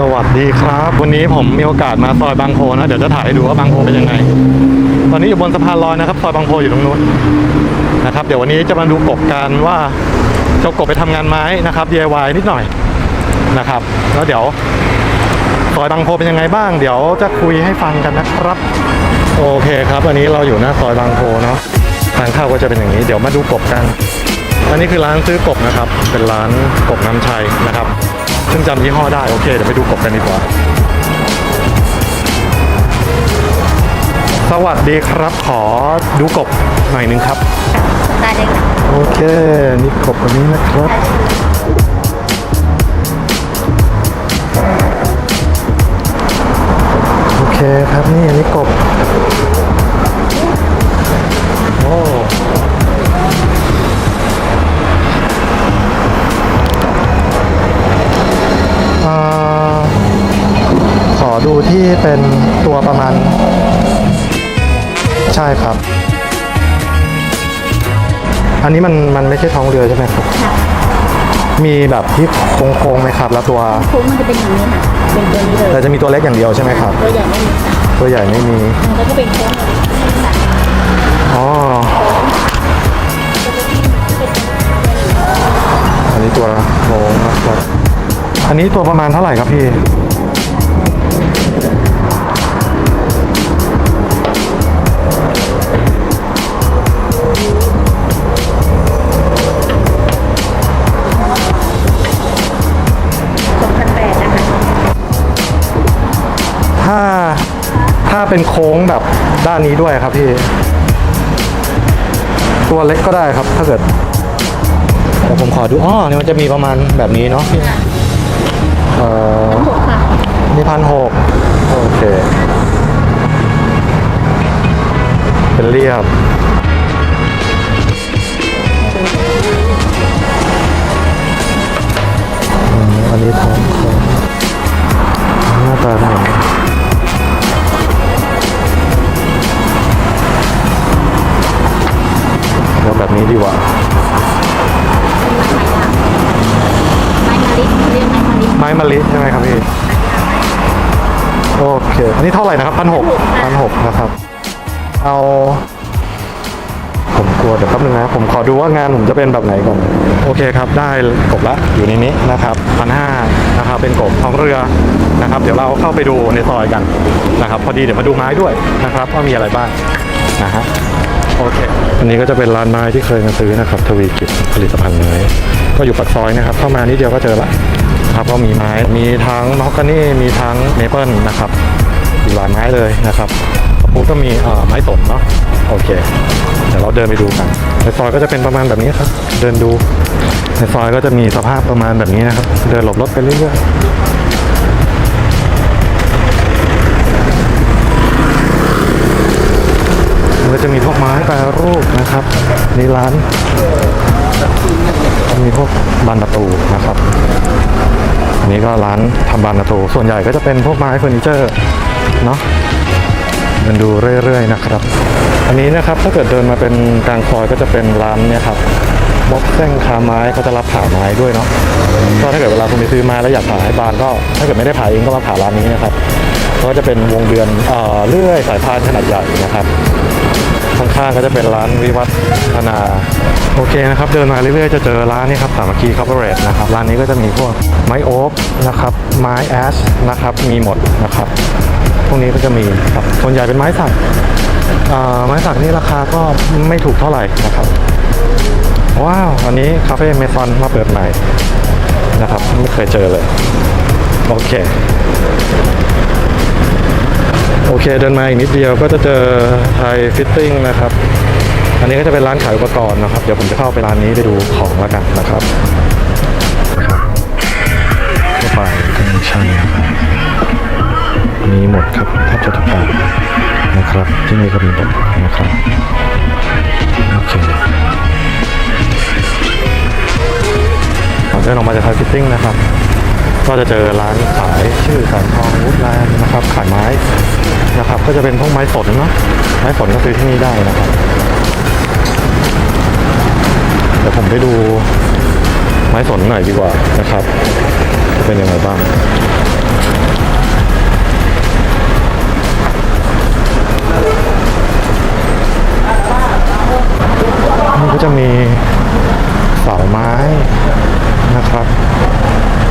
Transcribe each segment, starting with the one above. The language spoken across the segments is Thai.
สวัสดีครับ วันนี้ผมมีโอกาสมาซอยบางโพนะ เดี๋ยวจะถ่ายให้ดูว่าบางโพเป็นยังไง ตอนนี้อยู่บนสะพานลอยนะครับ ซอยบางโพอยู่ตรงนู้นนะครับ เดี๋ยววันนี้จะมาดูกบกันว่าเจ้ากบไปทำงานไม้นะครับ DIY นิดหน่อยนะครับ แล้วเดี๋ยวซอยบางโพเป็นยังไงบ้าง เดี๋ยวจะคุยให้ฟังกันนะครับ โอเคครับอันนี้เราอยู่หน้าซอยบางโพเนาะทางเข้าก็จะเป็นอย่างนี้ เดี๋ยวมาดูกบกัน อันนี้คือร้านซื้อกบนะครับ เป็นร้านกบน้ำชัยนะครับ ซึ่งจำยี่ห้อได้ โอเค เดี๋ยวไปดูกบกันดีกว่า สวัสดีครับ ขอดูกบหน่อยหนึงครับ ได้เลยค่ะโอเค นี่กบตัวนี้นะครับ โอเคครับนี่อันนี้กบ อันนี้มันมันไม่ใช่ท้องเรือใช่ไหมครับ ค่ะมีแบบที่โค้งๆไหมครับ แล้วตัว โค้งมันจะเป็นอย่างนี้ค่ะเป็นตัวนี้เลยแต่จะมีตัวเล็กอย่างเดียวใช่ไหมครับ ตัวใหญ่ไม่มีค่ะตัวใหญ่ไม่มี มันก็จะเป็นโค้งแบบนี้ค่ะอ๋อ อันนี้ตัวโค้งนะครับ อันนี้ตัวประมาณเท่าไหร่ครับพี่ ถ้าเป็นโค้งแบบด้านนี้ด้วยครับพี่ ตัวเล็กก็ได้ครับ ถ้าเกิดเดี๋ยวผมขอดูอ๋อเนี่ยมันจะมีประมาณแบบนี้เนาะพี่เอ่อหกค่ะนี่พันหกโอเค เป็นเรียบอันนี้ทองของหน้าตาเนอย่าง นี้เดี๋ยวแบบนี้ดีกว่าไม้มะลิเรียกไม้มะลิไม้มะลิใช่ไหมครับพี่ โอเค อันนี้เท่าไหร่นะครับพันหกพันหกนะครับ เอา ผมกลัวเดี๋ยวแป๊บนึงนะ ผมขอดูว่างานผมจะเป็นแบบไหนก่อน โอเคครับ ได้กบละ อยู่ในนี้นะครับพันห้านะครับ เป็นกบท้องเรือนะครับ เดี๋ยวเราเข้าไปดูในซอยกันนะครับ พอดีเดี๋ยวมาดูไม้ด้วยนะครับว่ามีอะไรบ้างนะฮะ โอเค อันนี้ก็จะเป็นร้านไม้ที่เคยมาซื้อนะครับ ทวีกิจผลิตภัณฑ์ไม้ก็อยู่ปากซอยนะครับ เข้ามานิดเดียวก็เจอละครับก็มีไม้ มีทั้งมอคกานี่ มีทั้งเมเปิลนะครับอยู่หลายไม้เลยนะครับปุ๊บก็มีไม้สนเนาะ โอเค เดี๋ยวเราเดินไปดูกัน ในซอยก็จะเป็นประมาณแบบนี้ครับ เดินดู ในซอยก็จะมีสภาพประมาณแบบนี้นะครับ เดินหลบรถไปเรื่อยๆ จะมีพวกไม้แปรรูปนะครับในร้านมีพวกบานประตูนะครับอันนี้ก็ร้านทำบานประตู ส่วนใหญ่ก็จะเป็นพวกไม้เฟอร์นิเจอร์เนาะเดินดูเรื่อยๆนะครับ อันนี้นะครับถ้าเกิดเดินมาเป็นกลางซอยก็จะเป็นร้านเนี่ยครับบ็อกเส้งคาไม้เขาจะรับผ่าไม้ด้วยเนาะก็ถ้าเกิดเวลาคุณไปซื้อม้แล้วอยากผ่าให้บานก็ ถ้าเกิดไม่ได้ผ่าเองก็มาผ่าร้านนี้นะครับก็จะเป็นวงเดือนเอ่อเลื่อยสายพานขนาดใหญ่นะครับ ข้างๆก็จะเป็นร้านวิวัฒนา โอเคนะครับ เดินมาเรื่อยๆ จะเจอร้านนี้ครับสามัคคีคอร์ปอเรทนะครับ ร้านนี้ก็จะมีพวกไม้โอ๊กนะครับ ไม้แอชนะครับ มีหมดนะครับ พวกนี้ก็จะมีครับส่วนใหญ่เป็นไม้สักอ่าไม้สักนี่ราคาก็ไม่ถูกเท่าไหร่นะครับ ว้าว อันนี้คาเฟ่เมซอนมาเปิดใหม่นะครับ ไม่เคยเจอเลย โอเค โอเคเดินมาอีกนิดเดียวก็จะเจอไทยฟิตติ้งนะครับ อันนี้ก็จะเป็นร้านขายอุปกรณ์นะครับ เดี๋ยวผมจะเข้าไปร้านนี้ไปดูของแล้วกันนะครับนะครับเข้าไปก็มีช่างนะครับมีหมดครับแทบจะทุกอย่างนะครับ ที่นี่ก็มีหมดนะครับโอเคเดินออกมาจากไทยฟิตติ้งนะครับ ก็จะเจอร้านขายชื่อแสนทองวูดแลนด์นะครับ ก็จะเป็นพวกไม้สนนะไม้สนก็ซื้อที่นี่ได้นะครับเดี๋ยวผมไปดูไม้สนหน่อยดีกว่านะครับ จะเป็นยังไงบ้างนี่ก็จะมีเสาไม้นะครับ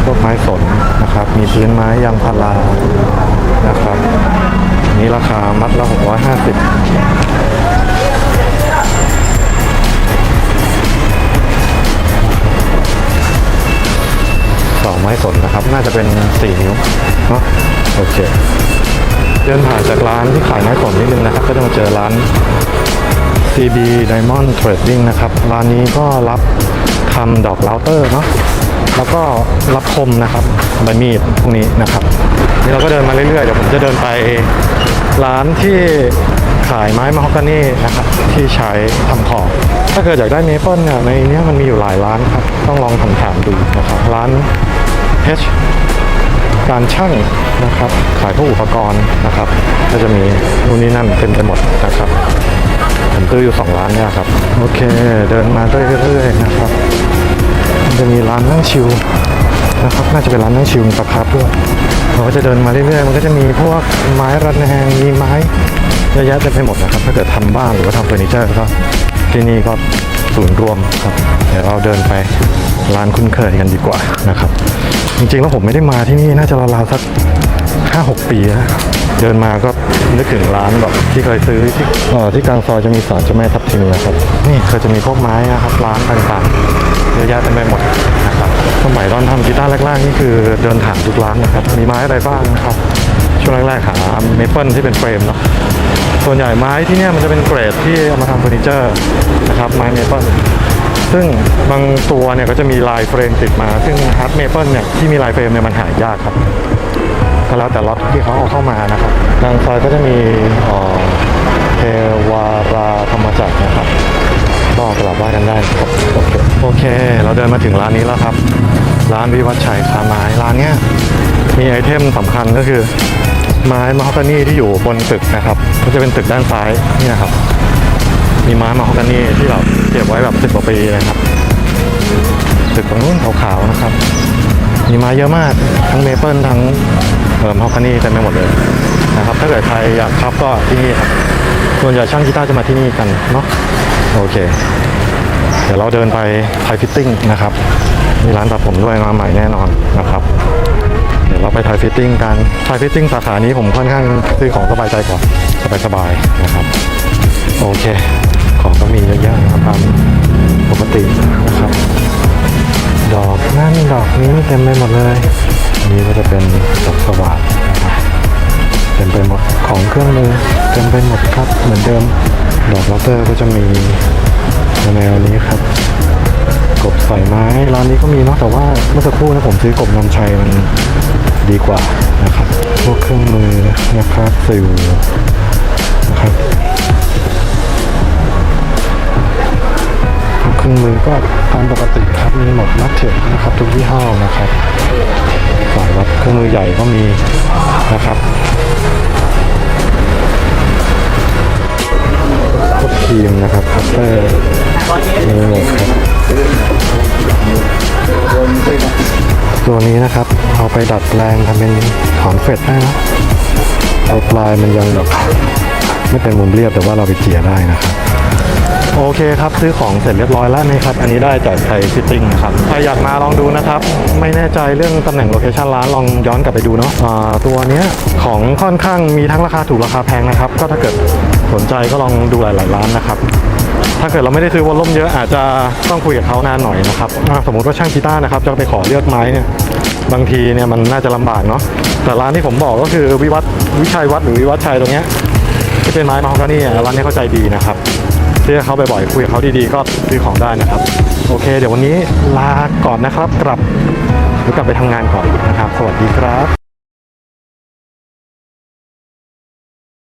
พวกไม้สนนะครับ มีพื้นไม้ยางพารา นนะครับ น่าจะเป็น 4 นิ้วเนาะโอเค เดินผ่านจากร้านที่ขายไม้สนนิดนึงนะครับ ก็จะมาเจอร้าน CB Diamond Trading นะครับ ร้านนี้ก็รับทำดอกเลาเตอร์เนาะแล้วก็รับคมนะครับใบมีดพวกนี้นะครับนี่เราก็เดินมาเรื่อยๆเดี๋ยวผมจะเดินไปร้านที่ขายไม้มะฮอกกานี่นะครับที่ใช้ทำของ ถ้าเกิดอยากได้เมเปิลเนี่ยในนี้มันมีอยู่หลายร้านครับ ต้องลองถามถามๆดูนะครับร้าน H การช่างนะครับขายพวกอุปกรณ์นะครับ ก็จะมีนู่นนี่นั่นเต็มไปหมดนะครับผมซื้ออยู่สองร้านเนี่ยครับ โอเค เดินมาเรื่อยๆนะครับมันจะมีร้านนั่งชิลนะครับ น่าจะเป็นร้านนั่งชิลปลาคร์ฟด้วยเราก็จะเดินมาเรื่อยๆ มันก็จะมีพวกไม้ระแนงมีไม้เยอะแยะเต็มไปหมดนะครับ ถ้าเกิดทำบ้านหรือว่าทำเฟอร์นิเจอร์ก็ที่นี่ก็ศูนย์รวมครับ เดี๋ยวเราเดินไปร้านคุ้นเคยกันดีกว่านะครับ จริงๆแล้วผมไม่ได้มาที่นี่น่าจะราวๆสักห้าหกปีแล้วเดินมาก็นึกถึงร้านแบบที่เคยซื้อที่เอ่อที่กลางซอยจะมีสารเจ้าแม่ทับทิมนะครับ นี่เคยจะมีพวกไม้นะครับร้านต่างๆเยอะแยะเต็มไปหมดนะครับสมัยตอนทำกีตาร์แรกๆนี่คือเดินถามทุกร้านนะครับ มีไม้อะไรบ้างนะครับ ช่วงแรกๆหาเมเปิลที่เป็นเฟรมเนาะส่วนใหญ่ไม้ที่เนี่ยมันจะเป็นเกรดที่เอามาทำเฟอร์นิเจอร์นะครับไม้เมเปิล ซึ่งบางตัวเนี่ยก็จะมีลายเฟรมติดมา ซึ่งฮาร์ดเมเปิลเนี่ยที่มีลายเฟรมเนี่ยมันหายากครับก็แล้วแต่ล็อตที่เขาเอาเข้ามานะครับทางซอยก็จะมีเทวาราธรรมจักรนะครับก็กลับไหว้กันได้ครับโอเคโอเค เราเดินมาถึงร้านนี้แล้วครับ ร้านวิวัฒชัยคาไม้ร้านเนี้ยมีไอเทมสำคัญก็คือ ไม้มะฮอกกานี่ที่อยู่บนตึกนะครับ ก็จะเป็นตึกด้านซ้ายนี่นะครับ มีไม้มะฮอกกานี่ที่แบบเก็บไว้แบบสิบกว่าปีนะครับตึกตรงนู้นขาวๆนะครับ มีไม้เยอะมากทั้งเมเปิลทั้งเอ่อมฮอกกานี่เต็มไปหมดเลยนะครับ ถ้าเกิดใครอยากครับก็ที่นี่ครับส่วนใหญ่ช่างกีตาร์จะมาที่นี่กันเนาะโอเค เดี๋ยวเราเดินไปไทยฟิตติ้งนะครับมีร้านตัดผมด้วยมาใหม่แน่นอนนะครับเดี๋ยวเราไปไทยฟิตติ้งกันไทยฟิตติ้งสาขานี้ผมค่อนข้างซื้อของสบายใจกว่าสบายๆนะครับ โอเค ของก็มีเยอะแยะนะครับตามปกตินะครับ ดอกนั่นดอกนี้เต็มไปหมดเลย นี้ก็จะเป็นดอกสว่านนะครับเต็มไปหมดของเครื่องมือเต็มไปหมดครับเหมือนเดิม ดอกลอตเตอร์ก็จะมีแนวนี้ครับกบใส่ไม้ร้านนี้ก็มีเนาะแต่ว่าเมื่อสักครู่นะผมซื้อกบนำชัยมันดีกว่านะครับ พวกเครื่องมือนะครับซิลนะครับ รื่องมือก็ตามปกติครับมีหมดนัดเถอะนะครับทุกยี่ห้อนะครับสายวัดเครื่องมือใหญ่ก็มีนะครับพวกครีมนะครับคัตเตอร์มีหมดครับตัวนี้นะครับเอาไปดัดแปลงทำเป็นถอนเฟดได้นะปลายมันยังแบบไม่เป็นมุมเรียบแต่ว่าเราไปเจียได้นะครับ โอเคครับซื้อของเสร็จเรียบร้อยแล้วนะครับ อันนี้ได้จากไทยฟิตติ้งนะครับใครอยากมาลองดูนะครับ ไม่แน่ใจเรื่องตำแหน่งโลเคชันร้านลองย้อนกลับไปดูเนาะอ่าตัวเนี้ยของค่อนข้างมีทั้งราคาถูกราคาแพงนะครับ ก็ถ้าเกิดสนใจก็ลองดูหลาย ๆ ร้านนะครับถ้าเกิดเราไม่ได้ซื้อวอลลุ่มเยอะอาจจะต้องคุยกับเขานานหน่อยนะครับอ่าสมมติว่าช่างกีตาร์นะครับจะไปขอเลือกไม้เนี่ยบางทีเนี่ยมันน่าจะลำบากเนาะแต่ร้านที่ผมบอกก็คือวิวัฒวิชัยวัฒหรือวิวัฒชัยตรงเนี้ยที่เป็นไม้มาฮอกกานี่อะร้านนี้เข้าใจดีนะครับ เรียกเขาบ่อยๆคุยกับเขาดีๆ ก็ซื้อของได้นะครับ โอเค เดี๋ยววันนี้ลาก่อนนะครับ กลับหรือกลับไปทำงานก่อนนะครับ สวัสดีครับ